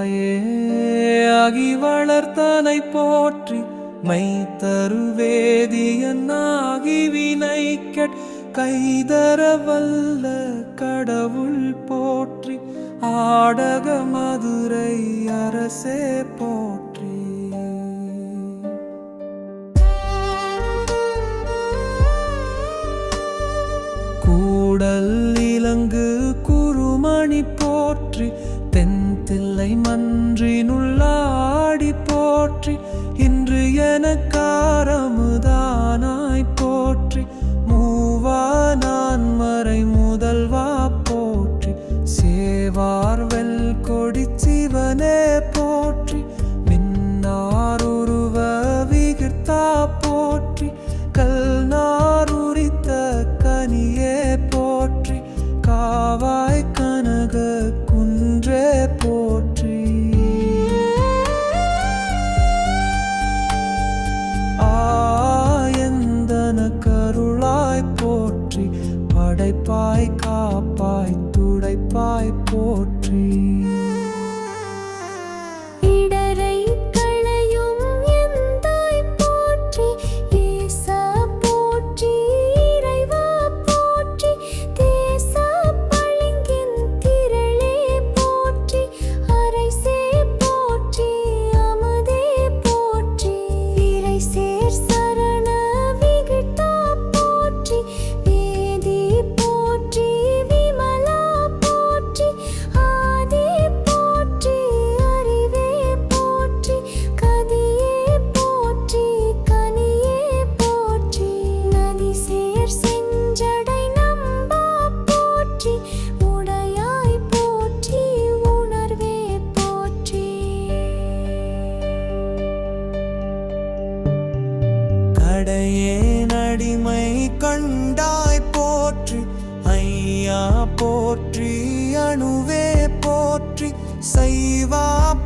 தாயே ஆகி வளர்த்தனை போற்றி மை தருவேதியனாகி வினை கெட் கைதர வல்ல கடவுள் போற்றி ஆடக மதுரை அரசே போற்றி. நின்றினுள்ளாடி போற்றி இன்று எனக்கு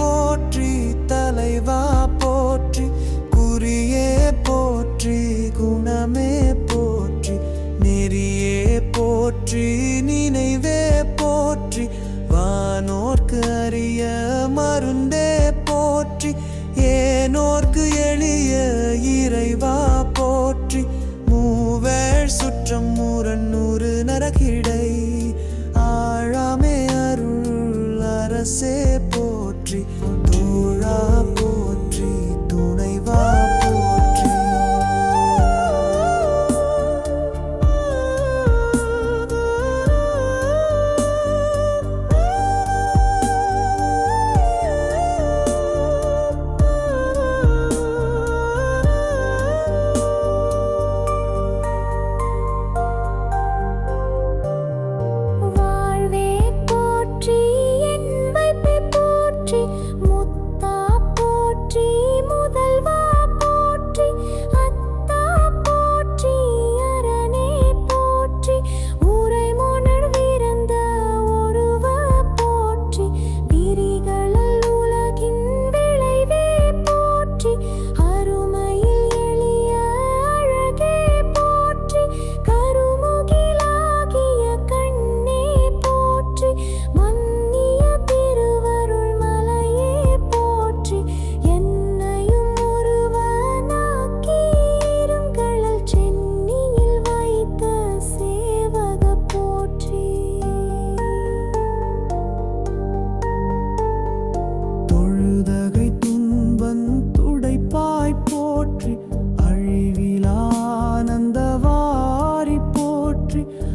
போற்றி தலைவா போற்றி குறியே போற்றி குணமே போற்றி நெறியே போற்றி நினைவே போற்றி வானோர்க்கு அறிய மருந்தே போற்றி ஏனோர்க்கு எளிய இறைவா போற்றி மூவர் சுற்றம் முரண் country.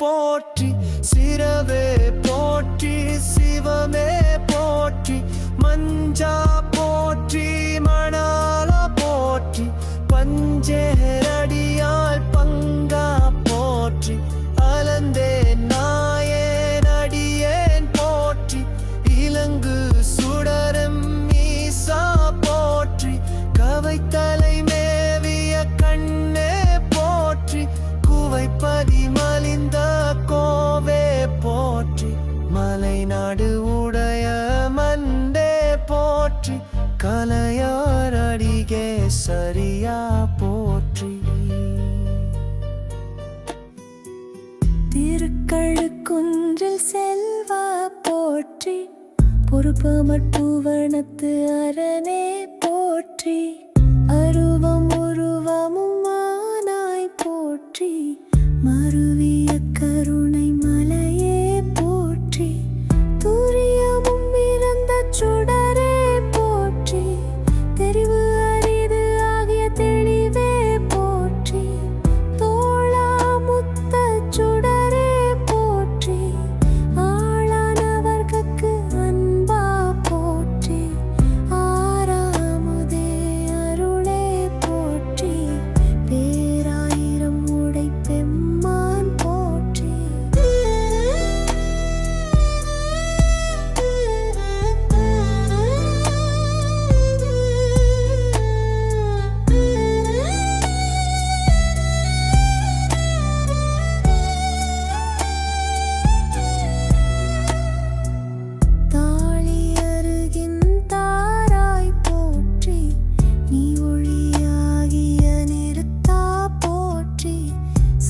போற்றி உயிரே சிரவே போற்றி சிவமே போற்றி மஞ்சா போற்றி. சரியா போற்றி. திருக்கழுக்குன்றில் செல்வா போற்றி. பொறுப்பமட் பூவனத்து அரணே போற்றி. அருவா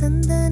சந்தன